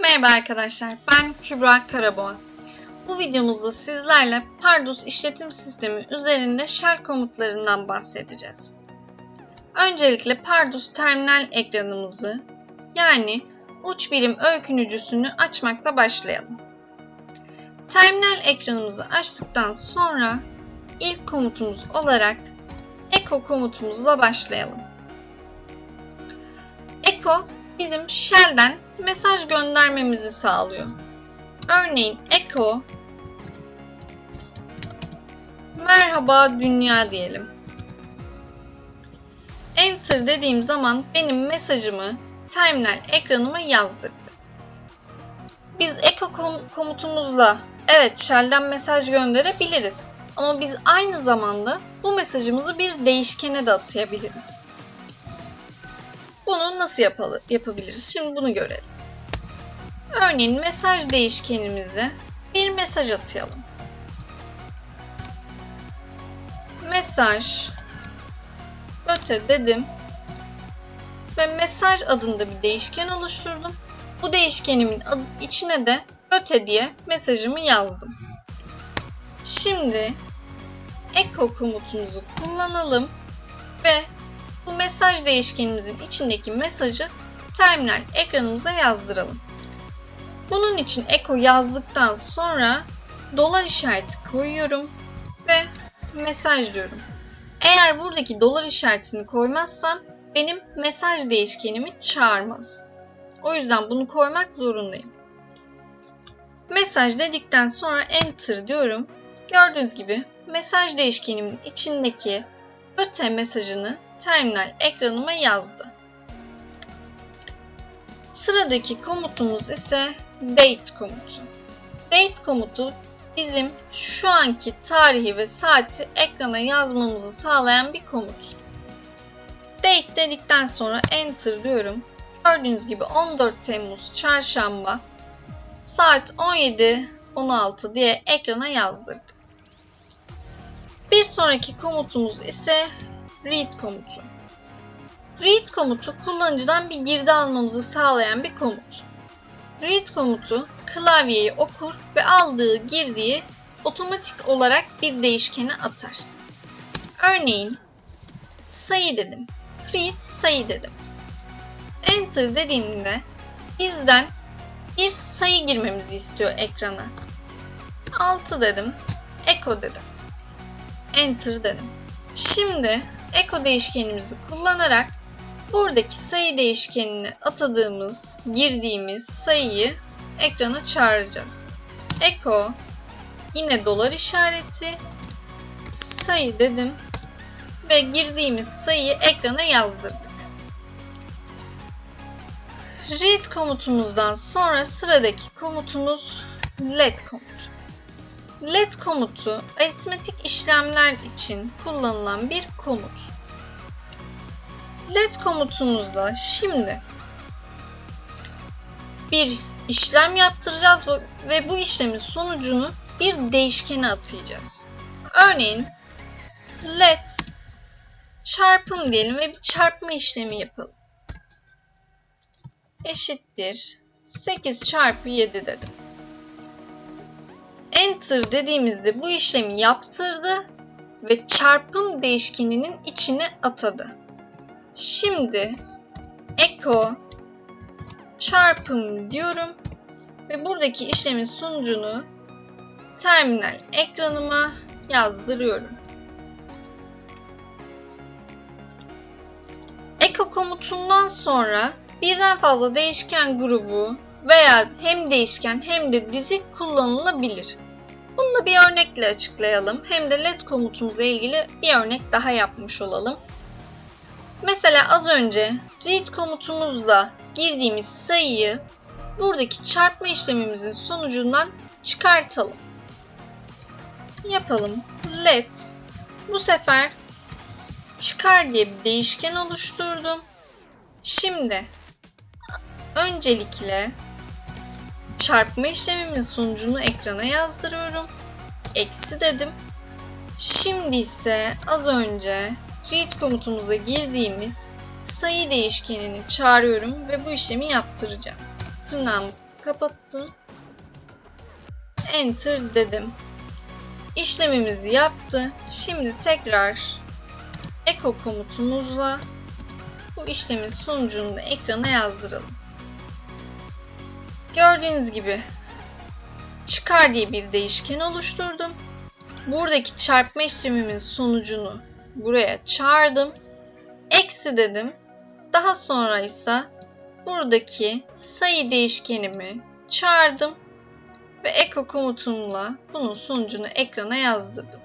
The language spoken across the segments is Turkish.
Merhaba arkadaşlar, ben Kübra Karaboğa. Bu videomuzda sizlerle Pardus işletim sistemi üzerinde shell komutlarından bahsedeceğiz. Öncelikle Pardus terminal ekranımızı yani uç birim öykünücüsünü açmakla başlayalım. Terminal ekranımızı açtıktan sonra ilk komutumuz olarak echo komutumuzla başlayalım. Echo bizim shell'den mesaj göndermemizi sağlıyor. Örneğin echo merhaba dünya diyelim. Enter dediğim zaman benim mesajımı terminal ekranıma yazdırdı. Biz echo kom- komutumuzla evet shell'den mesaj gönderebiliriz. Ama biz aynı zamanda bu mesajımızı bir değişkene de atayabiliriz. Bunu nasıl yapalı, yapabiliriz? Şimdi bunu görelim. Örneğin mesaj değişkenimize bir mesaj atayalım. Mesaj öte dedim ve mesaj adında bir değişken oluşturdum. Bu değişkenimin adı, içine de öte diye mesajımı yazdım. Şimdi echo komutumuzu kullanalım ve bu mesaj değişkenimizin içindeki mesajı terminal ekranımıza yazdıralım. Bunun için echo yazdıktan sonra dolar işareti koyuyorum ve mesaj diyorum. Eğer buradaki dolar işaretini koymazsam benim mesaj değişkenimi çağırmaz. O yüzden bunu koymak zorundayım. Mesaj dedikten sonra enter diyorum. Gördüğünüz gibi mesaj değişkenimin içindeki öte mesajını terminal ekranıma yazdı. Sıradaki komutumuz ise date komutu. Date komutu bizim şu anki tarihi ve saati ekrana yazmamızı sağlayan bir komut. Date dedikten sonra enter diyorum. Gördüğünüz gibi 14 Temmuz çarşamba saat 17.16 diye ekrana yazdırdık. Bir sonraki komutumuz ise read komutu. Read komutu kullanıcıdan bir girdi almamızı sağlayan bir komut. Read komutu klavyeyi okur ve aldığı girdiği otomatik olarak bir değişkene atar. Örneğin sayı dedim. Read sayı dedim. Enter dediğimde bizden bir sayı girmemizi istiyor ekrana. 6 dedim. Echo dedim. Enter dedim. Şimdi echo değişkenimizi kullanarak buradaki sayı değişkenine atadığımız, girdiğimiz sayıyı ekrana çağıracağız. Echo yine dolar işareti sayı dedim ve girdiğimiz sayıyı ekrana yazdırdık. Read komutumuzdan sonra sıradaki komutumuz let komutu. Let komutu aritmetik işlemler için kullanılan bir komut. Let komutumuzla şimdi bir işlem yaptıracağız ve bu işlemin sonucunu bir değişkene atayacağız. Örneğin let çarpım diyelim ve bir çarpma işlemi yapalım. Eşittir 8 çarpı 7 dedim. Enter dediğimizde bu işlemi yaptırdı ve çarpım değişkeninin içine atadı. Şimdi echo çarpım diyorum ve buradaki işlemin sonucunu terminal ekranıma yazdırıyorum. Echo komutundan sonra birden fazla değişken grubu veya hem değişken hem de dizi kullanılabilir. Bunu da bir örnekle açıklayalım. Hem de let komutumuzla ilgili bir örnek daha yapmış olalım. Mesela az önce read komutumuzla girdiğimiz sayıyı buradaki çarpma işlemimizin sonucundan çıkartalım. Yapalım. Let bu sefer çıkar diye bir değişken oluşturdum. Şimdi öncelikle çarpma işlemimin sonucunu ekrana yazdırıyorum. Eksi dedim. Şimdi ise az önce read komutumuza girdiğimiz sayı değişkenini çağırıyorum ve bu işlemi yaptıracağım. Tırnağımı kapattım. Enter dedim. İşlemimizi yaptı. Şimdi tekrar echo komutumuzla bu işlemin sonucunu da ekrana yazdıralım. Gördüğünüz gibi çıkar diye bir değişken oluşturdum. Buradaki çarpma işlemimin sonucunu buraya çağırdım. Eksi dedim. Daha sonra ise buradaki sayı değişkenimi çağırdım ve echo komutumla bunun sonucunu ekrana yazdırdım.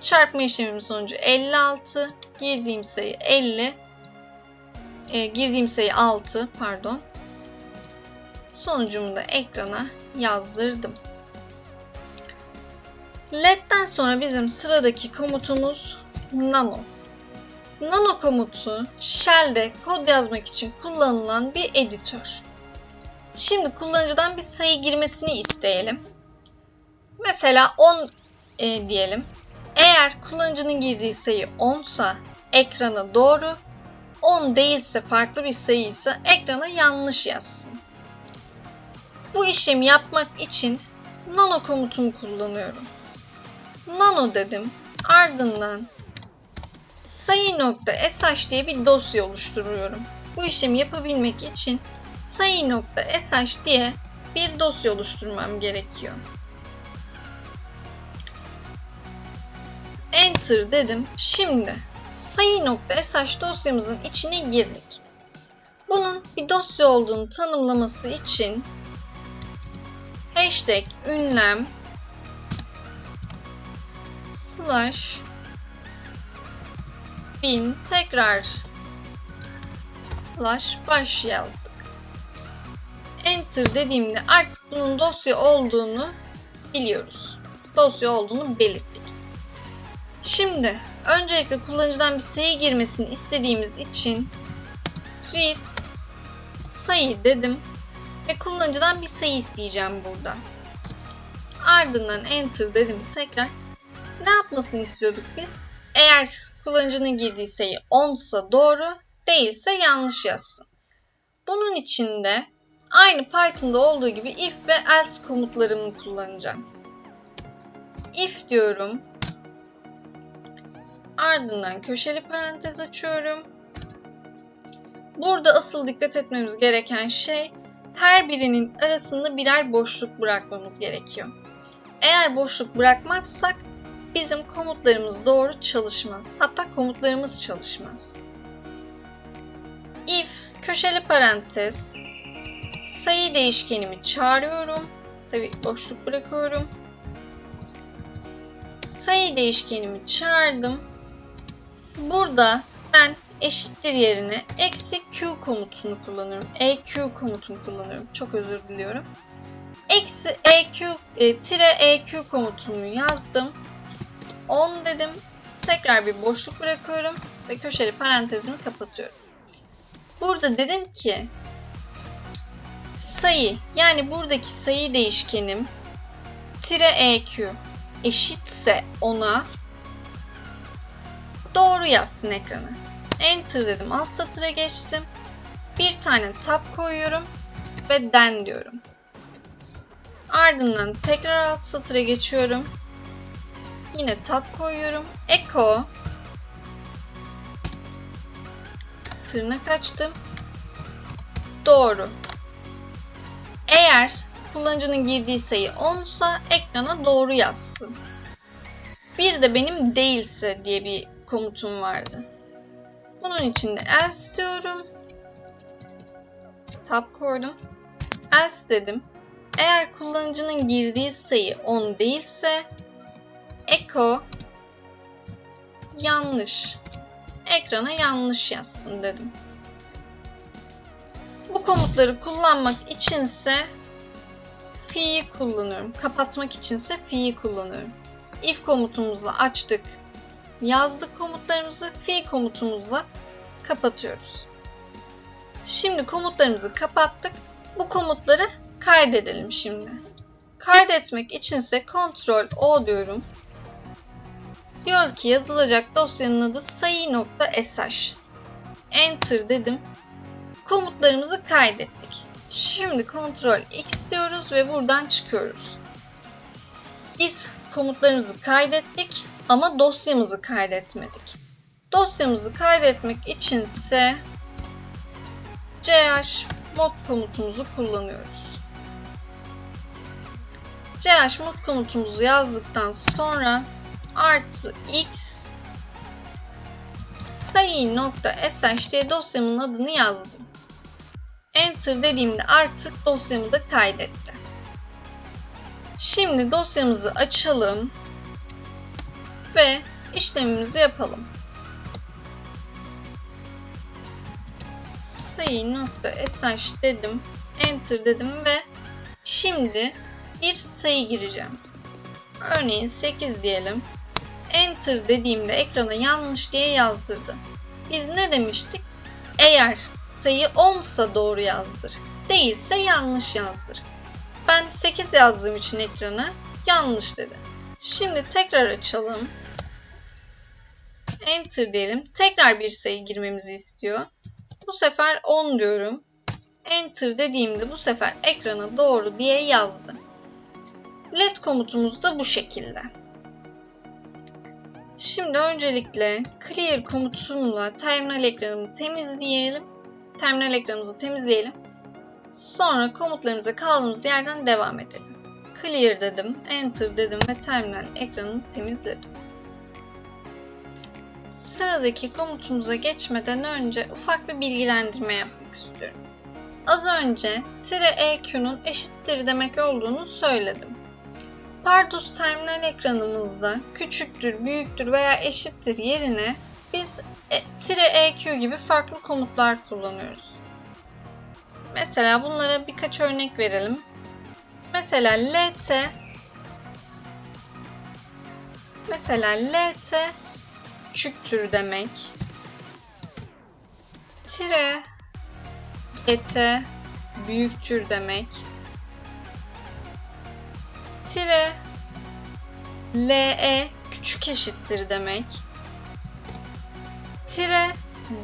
Çarpma işlemimin sonucu 56, girdiğim sayı 50, e, girdiğim sayı 6 pardon. Sonucumu da ekrana yazdırdım. LED'den sonra bizim sıradaki komutumuz nano. Nano komutu Shell'de kod yazmak için kullanılan bir editör. Şimdi kullanıcıdan bir sayı girmesini isteyelim. Mesela 10 e, diyelim. Eğer kullanıcının girdiği sayı 10 sa ekrana doğru, 10 değilse farklı bir sayı ise ekrana yanlış yazsın. Bu işlemi yapmak için nano komutumu kullanıyorum. Nano dedim. Ardından sayı.sh diye bir dosya oluşturuyorum. Bu işlemi yapabilmek için sayı.sh diye bir dosya oluşturmam gerekiyor. Enter dedim. Şimdi sayı.sh dosyamızın içine girdik. Bunun bir dosya olduğunu tanımlaması için hashtag ünlem slash bin tekrar slash baş yazdık. Enter dediğimde artık bunun dosya olduğunu biliyoruz. Dosya olduğunu belirttik. Şimdi öncelikle kullanıcıdan bir sayı girmesini istediğimiz için read sayı dedim ve kullanıcıdan bir sayı isteyeceğim burada. Ardından enter dedim tekrar. Ne yapmasını istiyorduk biz? Eğer kullanıcının girdiği sayı 10 ise doğru, değilse yanlış yazsın. Bunun için de aynı Python'da olduğu gibi if ve else komutlarımı kullanacağım. If diyorum. Ardından köşeli parantez açıyorum. Burada asıl dikkat etmemiz gereken şey her birinin arasında birer boşluk bırakmamız gerekiyor. Eğer boşluk bırakmazsak bizim komutlarımız doğru çalışmaz. Hatta komutlarımız çalışmaz. If köşeli parantez sayı değişkenimi çağırıyorum. Tabi boşluk bırakıyorum. Sayı değişkenimi çağırdım. Burada ben eşittir yerine eksi q komutunu kullanıyorum. eq komutunu kullanıyorum. Çok özür diliyorum. Eksi eq e, tire eq komutunu yazdım. 10 dedim. Tekrar bir boşluk bırakıyorum ve köşeli parantezimi kapatıyorum. Burada dedim ki sayı yani buradaki sayı değişkenim tire eq eşitse ona doğru yazsın ekranı. Enter dedim. Alt satıra geçtim. Bir tane tab koyuyorum ve den diyorum. Ardından tekrar alt satıra geçiyorum. Yine tab koyuyorum. Echo tırnak açtım. Doğru. Eğer kullanıcının girdiği sayı 10 ise ekrana doğru yazsın. Bir de benim değilse diye bir komutum vardı. Bunun için de else diyorum. Tab koydum. Else dedim. Eğer kullanıcının girdiği sayı 10 değilse echo yanlış. Ekrana yanlış yazsın dedim. Bu komutları kullanmak içinse fi'yi kullanıyorum. Kapatmak içinse fi'yi kullanıyorum. if komutumuzla açtık. Yazdık komutlarımızı fi komutumuzla kapatıyoruz. Şimdi komutlarımızı kapattık. Bu komutları kaydedelim şimdi. Kaydetmek içinse Ctrl O diyorum. Diyor ki yazılacak dosyanın adı sayı.sh. Enter dedim. Komutlarımızı kaydettik. Şimdi Ctrl X diyoruz ve buradan çıkıyoruz. Biz komutlarımızı kaydettik ama dosyamızı kaydetmedik. Dosyamızı kaydetmek içinse ch mod komutumuzu kullanıyoruz. ch komutumuzu yazdıktan sonra artı x sayı.sh diye dosyamın adını yazdım. Enter dediğimde artık dosyamı da kaydetti. Şimdi dosyamızı açalım ve işlemimizi yapalım. sayı.sh dedim. Enter dedim ve şimdi bir sayı gireceğim. Örneğin 8 diyelim. Enter dediğimde ekrana yanlış diye yazdırdı. Biz ne demiştik? Eğer sayı 10 ise doğru yazdır. Değilse yanlış yazdır. Ben 8 yazdığım için ekrana yanlış dedi. Şimdi tekrar açalım. Enter diyelim. Tekrar bir sayı girmemizi istiyor. Bu sefer 10 diyorum. Enter dediğimde bu sefer ekrana doğru diye yazdı. Let komutumuz da bu şekilde. Şimdi öncelikle clear komutumla terminal ekranımı temizleyelim. Terminal ekranımızı temizleyelim. Sonra komutlarımıza kaldığımız yerden devam edelim. Clear dedim, enter dedim ve terminal ekranını temizledim. Sıradaki komutumuza geçmeden önce ufak bir bilgilendirme yapmak istiyorum. Az önce "-eq'nun eşittir demek olduğunu söyledim. Pardus terminal ekranımızda küçüktür, büyüktür veya eşittir yerine biz "-eq" gibi farklı komutlar kullanıyoruz. Mesela bunlara birkaç örnek verelim. Mesela lt mesela lt küçüktür demek. Tire gt büyüktür demek. Tire le küçük eşittir demek. Tire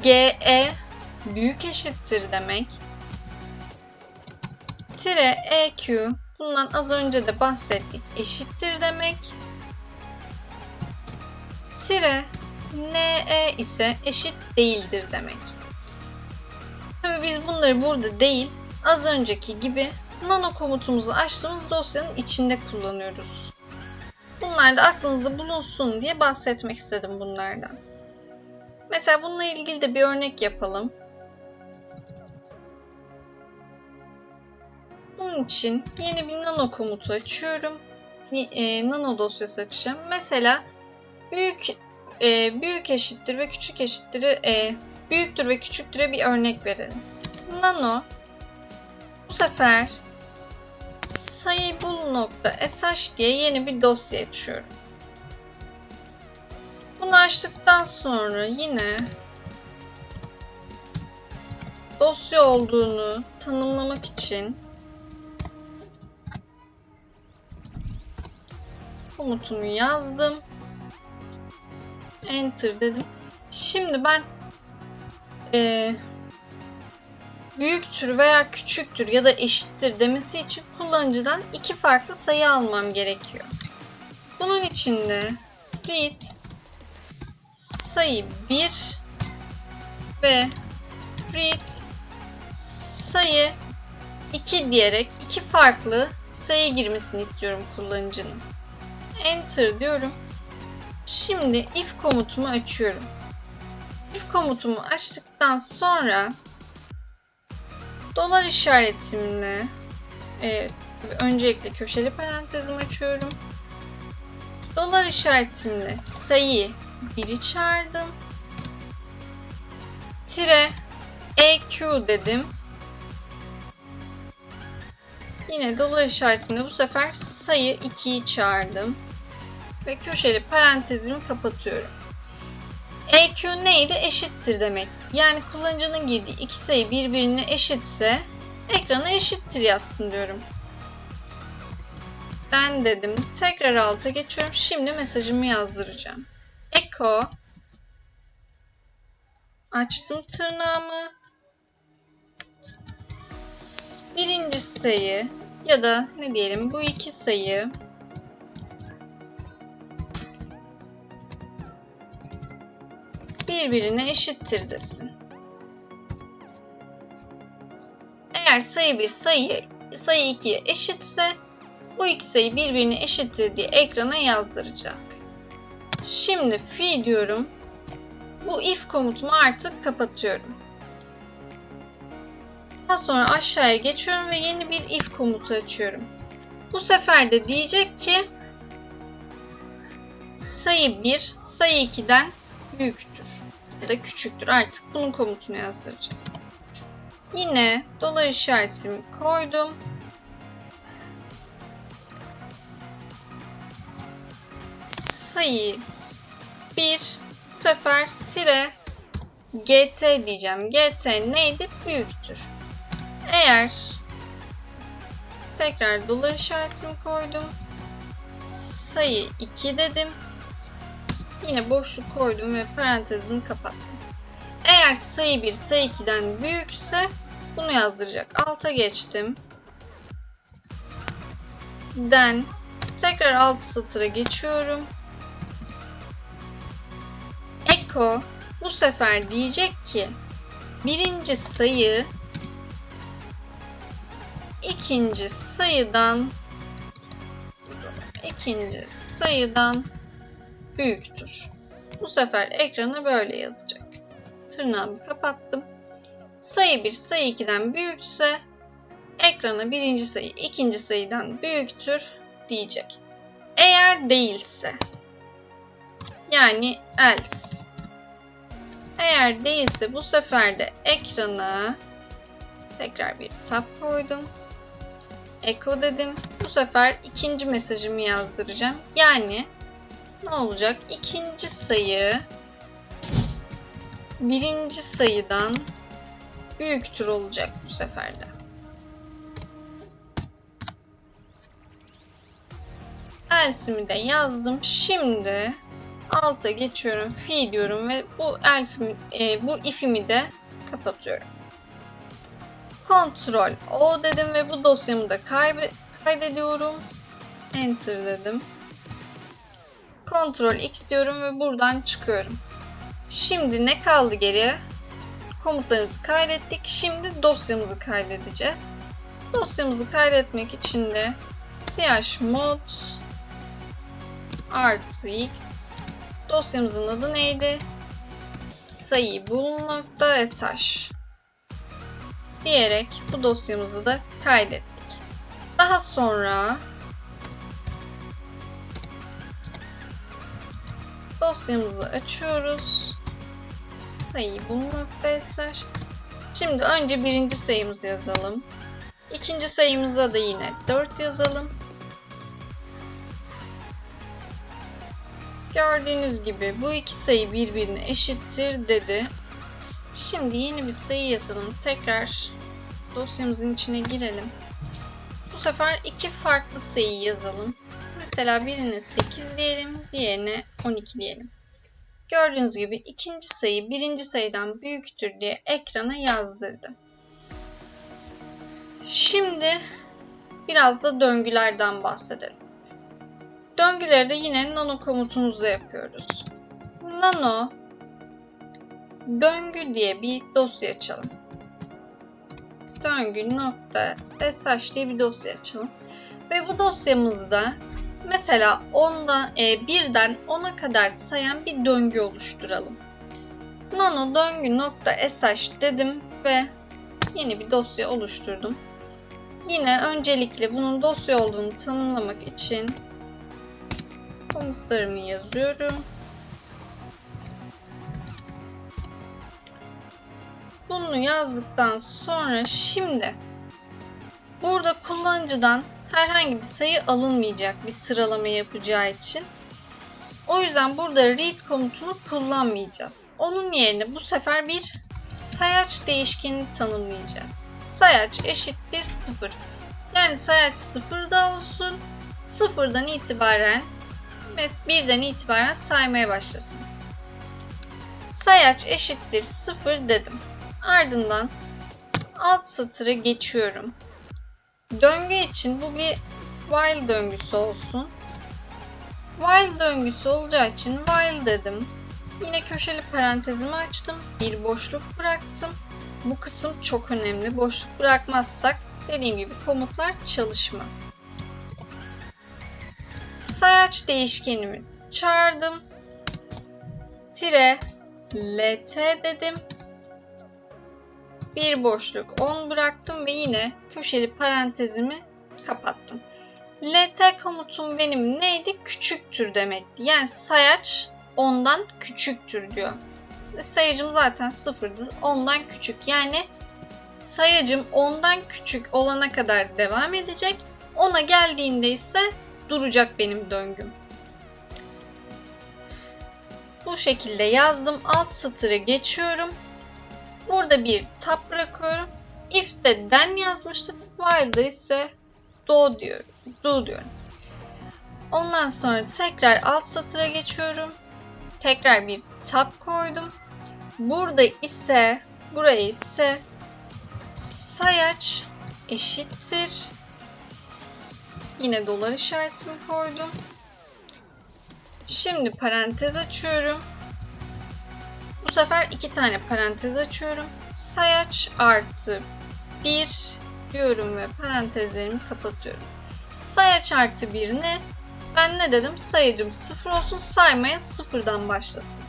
ge büyük eşittir demek. Tire eq bundan az önce de bahsettik eşittir demek. Tire ne ise eşit değildir demek. Tabi biz bunları burada değil, az önceki gibi nano komutumuzu açtığımız dosyanın içinde kullanıyoruz. Bunlar da aklınızda bulunsun diye bahsetmek istedim bunlardan. Mesela bununla ilgili de bir örnek yapalım. Bunun için yeni bir nano komutu açıyorum. E, nano dosyası açacağım. Mesela büyük e, büyük eşittir ve küçük eşittir e, büyüktür ve küçüktüre bir örnek verelim. Nano bu sefer sayı bul nokta sh diye yeni bir dosya açıyorum. Bunu açtıktan sonra yine dosya olduğunu tanımlamak için komutumu yazdım. Enter dedim. Şimdi ben e, büyüktür veya küçüktür ya da eşittir demesi için kullanıcıdan iki farklı sayı almam gerekiyor. Bunun için de read sayı 1 ve read sayı 2 diyerek iki farklı sayı girmesini istiyorum kullanıcının. Enter diyorum. Şimdi if komutumu açıyorum. If komutumu açtıktan sonra dolar işaretimle e, öncelikle köşeli parantezimi açıyorum. Dolar işaretimle sayı 1'i çağırdım. Tire EQ dedim. Yine dolar işaretimle bu sefer sayı 2'yi çağırdım ve köşeli parantezimi kapatıyorum. EQ neydi? Eşittir demek. Yani kullanıcının girdiği iki sayı birbirine eşitse ekrana eşittir yazsın diyorum. Ben dedim. Tekrar alta geçiyorum. Şimdi mesajımı yazdıracağım. Echo açtım tırnağımı birinci sayı ya da ne diyelim bu iki sayı birbirine eşittir desin. Eğer sayı 1 sayı sayı 2'ye eşitse bu iki sayı birbirine eşittir diye ekrana yazdıracak. Şimdi fi diyorum. Bu if komutumu artık kapatıyorum. Daha sonra aşağıya geçiyorum ve yeni bir if komutu açıyorum. Bu sefer de diyecek ki sayı 1 sayı 2'den büyüktür ya da küçüktür. Artık bunun komutunu yazdıracağız. Yine dolar işaretimi koydum. Sayı 1 bu sefer tire gt diyeceğim. gt neydi? Büyüktür. Eğer tekrar dolar işaretimi koydum. Sayı 2 dedim. Yine boşluk koydum ve parantezimi kapattım. Eğer sayı 1 sayı 2'den büyükse bunu yazdıracak. Alta geçtim. Den tekrar alt satıra geçiyorum. Eko bu sefer diyecek ki birinci sayı ikinci sayıdan ikinci sayıdan büyüktür. Bu sefer ekrana böyle yazacak. Tırnağımı kapattım. Sayı 1 sayı 2'den büyükse ekrana birinci sayı ikinci sayıdan büyüktür diyecek. Eğer değilse yani else eğer değilse bu sefer de ekrana tekrar bir tab koydum. Echo dedim. Bu sefer ikinci mesajımı yazdıracağım. Yani ne olacak? İkinci sayı birinci sayıdan büyüktür olacak bu sefer de. Else'imi de yazdım. Şimdi alta geçiyorum. Fi diyorum ve bu elfimi, e, bu if'imi de kapatıyorum. Ctrl O dedim ve bu dosyamı da kaydediyorum. Enter dedim. Ctrl X diyorum ve buradan çıkıyorum. Şimdi ne kaldı geriye? Komutlarımızı kaydettik. Şimdi dosyamızı kaydedeceğiz. Dosyamızı kaydetmek için de chmod artı x dosyamızın adı neydi? Sayı bul.sh diyerek bu dosyamızı da kaydettik. Daha sonra dosyamızı açıyoruz. Sayı bul.sh Şimdi önce birinci sayımızı yazalım. İkinci sayımıza da yine 4 yazalım. Gördüğünüz gibi bu iki sayı birbirine eşittir dedi. Şimdi yeni bir sayı yazalım. Tekrar dosyamızın içine girelim. Bu sefer iki farklı sayı yazalım. Mesela birine 8 diyelim, diğerine 12 diyelim. Gördüğünüz gibi ikinci sayı birinci sayıdan büyüktür diye ekrana yazdırdı. Şimdi biraz da döngülerden bahsedelim. Döngüleri de yine nano komutumuzla yapıyoruz. Nano döngü diye bir dosya açalım. Döngü nokta sh diye bir dosya açalım. Ve bu dosyamızda mesela 10'dan, e, 1'den 10'a kadar sayan bir döngü oluşturalım. Nano döngü nokta sh dedim ve yeni bir dosya oluşturdum. Yine öncelikle bunun dosya olduğunu tanımlamak için komutlarımı yazıyorum. Bunu yazdıktan sonra şimdi burada kullanıcıdan herhangi bir sayı alınmayacak bir sıralama yapacağı için. O yüzden burada read komutunu kullanmayacağız. Onun yerine bu sefer bir sayaç değişkeni tanımlayacağız. Sayaç eşittir 0. Yani sayaç 0'da olsun. 0'dan itibaren ve 1'den itibaren saymaya başlasın. Sayaç eşittir 0 dedim. Ardından alt satıra geçiyorum. Döngü için bu bir while döngüsü olsun. While döngüsü olacağı için while dedim. Yine köşeli parantezimi açtım. Bir boşluk bıraktım. Bu kısım çok önemli. Boşluk bırakmazsak dediğim gibi komutlar çalışmaz. Sayaç değişkenimi çağırdım. Tire lt dedim. Bir boşluk 10 bıraktım ve yine köşeli parantezimi kapattım. lt komutum benim neydi? Küçüktür demekti. Yani sayaç ondan küçüktür diyor. Sayacım zaten sıfırdı. Ondan küçük. Yani sayacım ondan küçük olana kadar devam edecek. Ona geldiğinde ise duracak benim döngüm. Bu şekilde yazdım. Alt satırı geçiyorum. Burada bir tab bırakıyorum. If'te den yazmıştık. While'da ise do diyorum. Do diyorum. Ondan sonra tekrar alt satıra geçiyorum. Tekrar bir tab koydum. Burada ise buraya ise sayaç eşittir. Yine dolar işaretimi koydum. Şimdi parantez açıyorum. Bu sefer iki tane parantez açıyorum. Sayaç artı 1 diyorum ve parantezlerimi kapatıyorum. Sayaç artı 1 ne? Ben ne dedim? Sayıcım 0 olsun saymaya sıfırdan başlasın.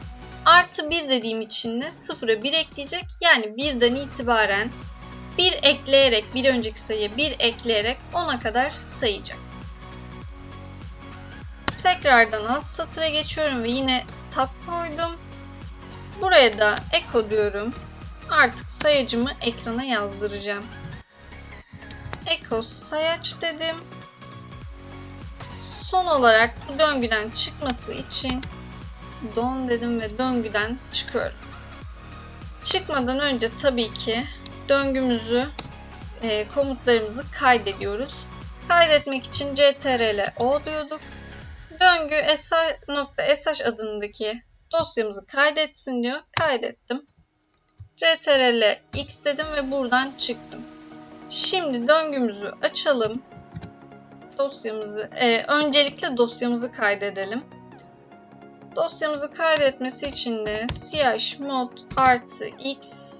Artı 1 dediğim için de 0'a 1 ekleyecek. Yani 1'den itibaren 1 ekleyerek bir önceki sayıya 1 ekleyerek 10'a kadar sayacak. Tekrardan alt satıra geçiyorum ve yine tab koydum. Buraya da echo diyorum. Artık sayacımı ekrana yazdıracağım. Echo sayaç dedim. Son olarak bu döngüden çıkması için don dedim ve döngüden çıkıyorum. Çıkmadan önce tabii ki döngümüzü, e, komutlarımızı kaydediyoruz. Kaydetmek için ctrl o diyorduk. Döngü sh adındaki dosyamızı kaydetsin diyor. Kaydettim. ctrl x dedim ve buradan çıktım. Şimdi döngümüzü açalım. Dosyamızı, e, öncelikle dosyamızı kaydedelim. Dosyamızı kaydetmesi için de chmod artı x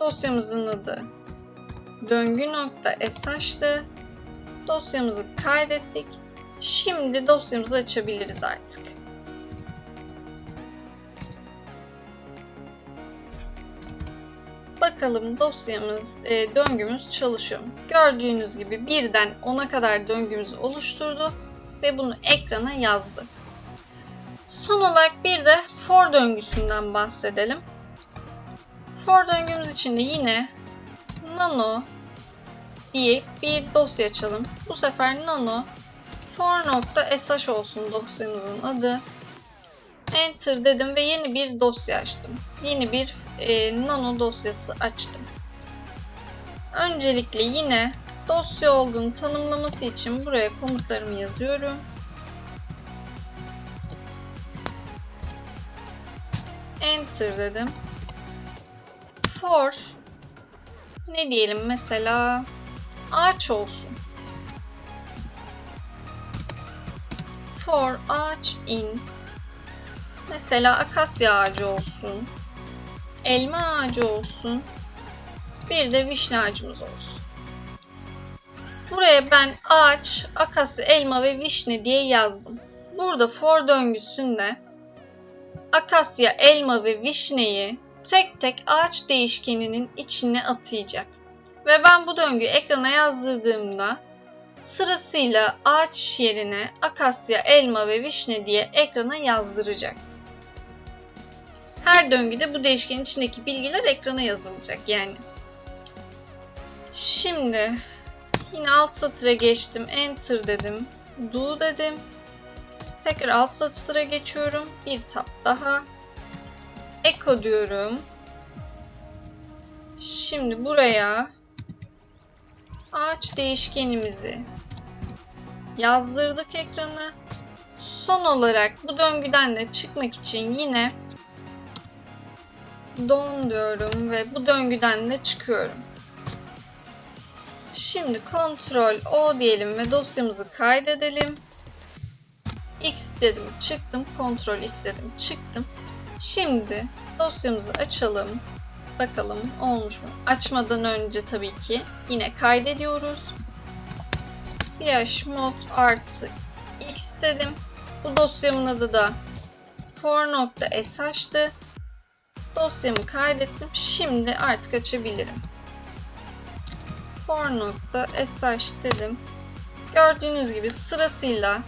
dosyamızın adı döngü.sh'tı. Dosyamızı kaydettik. Şimdi dosyamızı açabiliriz artık. Bakalım dosyamız, e, döngümüz çalışıyor? Gördüğünüz gibi birden 10'a kadar döngümüzü oluşturdu ve bunu ekrana yazdı. Son olarak bir de for döngüsünden bahsedelim. For döngümüz için de yine nano diye bir dosya açalım. Bu sefer nano for.sh olsun dosyamızın adı. Enter dedim ve yeni bir dosya açtım. Yeni bir e, nano dosyası açtım. Öncelikle yine dosya olduğunu tanımlaması için buraya komutlarımı yazıyorum. Enter dedim. For ne diyelim mesela ağaç olsun. For ağaç in mesela akasya ağacı olsun. Elma ağacı olsun. Bir de vişne ağacımız olsun. Buraya ben ağaç, akasya, elma ve vişne diye yazdım. Burada for döngüsünde akasya, elma ve vişneyi tek tek ağaç değişkeninin içine atayacak. Ve ben bu döngüyü ekrana yazdırdığımda sırasıyla ağaç yerine akasya, elma ve vişne diye ekrana yazdıracak. Her döngüde bu değişkenin içindeki bilgiler ekrana yazılacak yani. Şimdi yine alt satıra geçtim. Enter dedim. Do dedim. Tekrar alt satıra geçiyorum. Bir tab daha. Echo diyorum. Şimdi buraya ağaç değişkenimizi yazdırdık ekrana. Son olarak bu döngüden de çıkmak için yine don diyorum ve bu döngüden de çıkıyorum. Şimdi Ctrl O diyelim ve dosyamızı kaydedelim. X dedim çıktım. Ctrl X dedim çıktım. Şimdi dosyamızı açalım. Bakalım olmuş mu? Açmadan önce tabii ki yine kaydediyoruz. chmod artı x dedim. Bu dosyamın adı da for.sh'tı. Dosyamı kaydettim. Şimdi artık açabilirim. for.sh dedim. Gördüğünüz gibi sırasıyla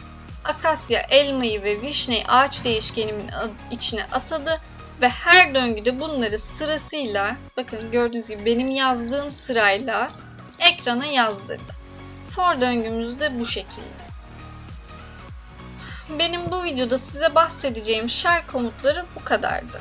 akasya, elmayı ve vişneyi ağaç değişkenimin içine atadı ve her döngüde bunları sırasıyla bakın gördüğünüz gibi benim yazdığım sırayla ekrana yazdırdı. For döngümüz de bu şekilde. Benim bu videoda size bahsedeceğim shell komutları bu kadardı.